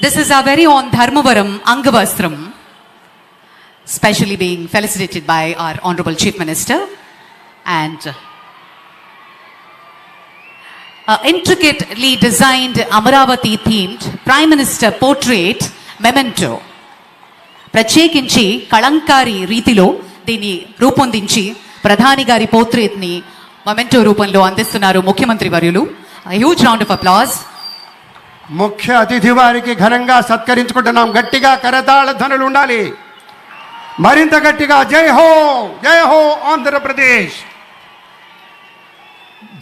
This is our very own Dharmavaram Angavastram, specially being felicitated by our Honorable Chief Minister. And uh, intricately designed Amaravati themed Prime Minister portrait memento. ప్రత్యేకించి కళంకారి రీతిలో దీన్ని రూపొందించి ప్రధాని గారి పోర్ట్రేట్ని memento రూపంలో అందిస్తున్నారు ముఖ్యమంత్రి వర్యులు హ్యూజ్ రౌండ్ ఆఫ్ అప్లాజ్ ముఖ్య అతిథి వారికి ఘనంగా సత్కరించుకుంటున్నాం. గట్టిగా కరతాళ ధనులు ఉండాలి. మరింత గట్టిగా జై హో జై హో ఆంధ్రప్రదేశ్.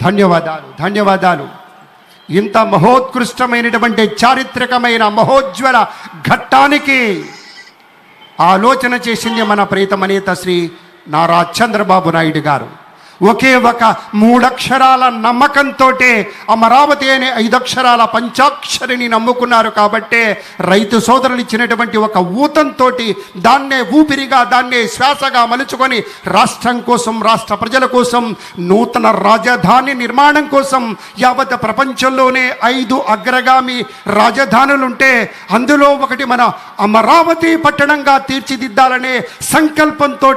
ధన్యవాదాలు ధన్యవాదాలు. ఇంత మహోత్కృష్టమైనటువంటి చారిత్రకమైన మహోజ్వల ఘట్టానికి ఆలోచన చేసింది మన ప్రీతమనేత శ్రీ నారా చంద్రబాబు నాయుడు గారు. ఒకే ఒక మూడక్షరాల నమ్మకంతో అమరావతి అనే ఐదక్షరాల పంచాక్షరిని నమ్ముకున్నారు కాబట్టే రైతు సోదరులు ఇచ్చినటువంటి ఒక ఊతంతో దాన్నే ఊపిరిగా దాన్నే శ్వాసగా మలుచుకొని రాష్ట్రం కోసం రాష్ట్ర ప్రజల కోసం నూతన రాజధాని నిర్మాణం కోసం యావత్ ప్రపంచంలోనే ఐదు అగ్రగామి రాజధానులుంటే అందులో ఒకటి మన అమరావతి పట్టణంగా తీర్చిదిద్దాలనే సంకల్పంతో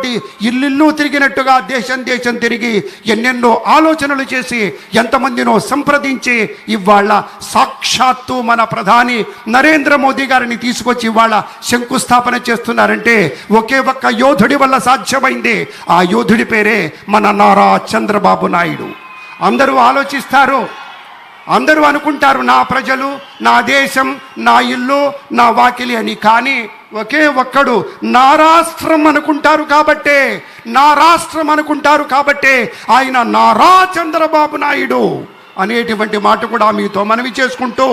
ఇల్లిల్లు తిరిగినట్టుగా దేశం దేశం తిరిగి ఎన్నెన్నో ఆలోచనలు చేసి ఎంతమందినో సంప్రదించి ఇవాళ సాక్షాత్తు మన ప్రధాని నరేంద్ర మోదీ గారిని తీసుకొచ్చి ఇవాళ శంకుస్థాపన చేస్తున్నారంటే ఒకే ఒక్క యోధుడి వల్ల సాధ్యమైంది. ఆ యోధుడి పేరే మన నారా చంద్రబాబు నాయుడు. అందరూ ఆలోచిస్తారు. అందరూ అనుకుంటారు నా ప్రజలు నా దేశం నా ఇల్లు నా వాకిలి అని. కానీ ఒకే ఒక్కడు నా రాష్ట్రం అనుకుంటారు కాబట్టే నా రాష్ట్రం అనుకుంటారు కాబట్టే ఆయన నారా చంద్రబాబు నాయుడు అనేటువంటి మాట కూడా మీతో మనవి చేసుకుంటూ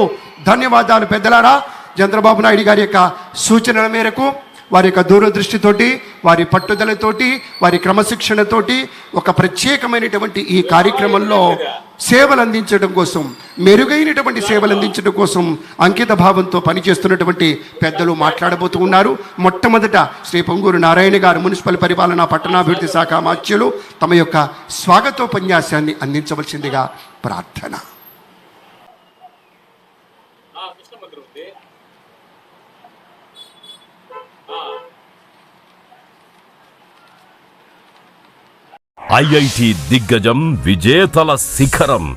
ధన్యవాదాలు పెద్దలారా. చంద్రబాబు నాయుడు గారి యొక్క సూచనల మేరకు వారి యొక్క దూరదృష్టితోటి వారి పట్టుదలతోటి వారి క్రమశిక్షణతోటి ఒక ప్రత్యేకమైనటువంటి ఈ కార్యక్రమంలో సేవలు అందించడం కోసం మెరుగైనటువంటి సేవలు అందించడం కోసం అంకిత భావంతో పనిచేస్తున్నటువంటి పెద్దలు మాట్లాడబోతూ ఉన్నారు. మొట్టమొదట శ్రీ పొంగూరు నారాయణ గారు మున్సిపల్ పరిపాలన పట్టణాభివృద్ధి శాఖ మాత్యులు తమ యొక్క స్వాగతోపన్యాసాన్ని అందించవలసిందిగా ప్రార్థన. ఐఐటి దిగ్గజం విజేతల శిఖరం.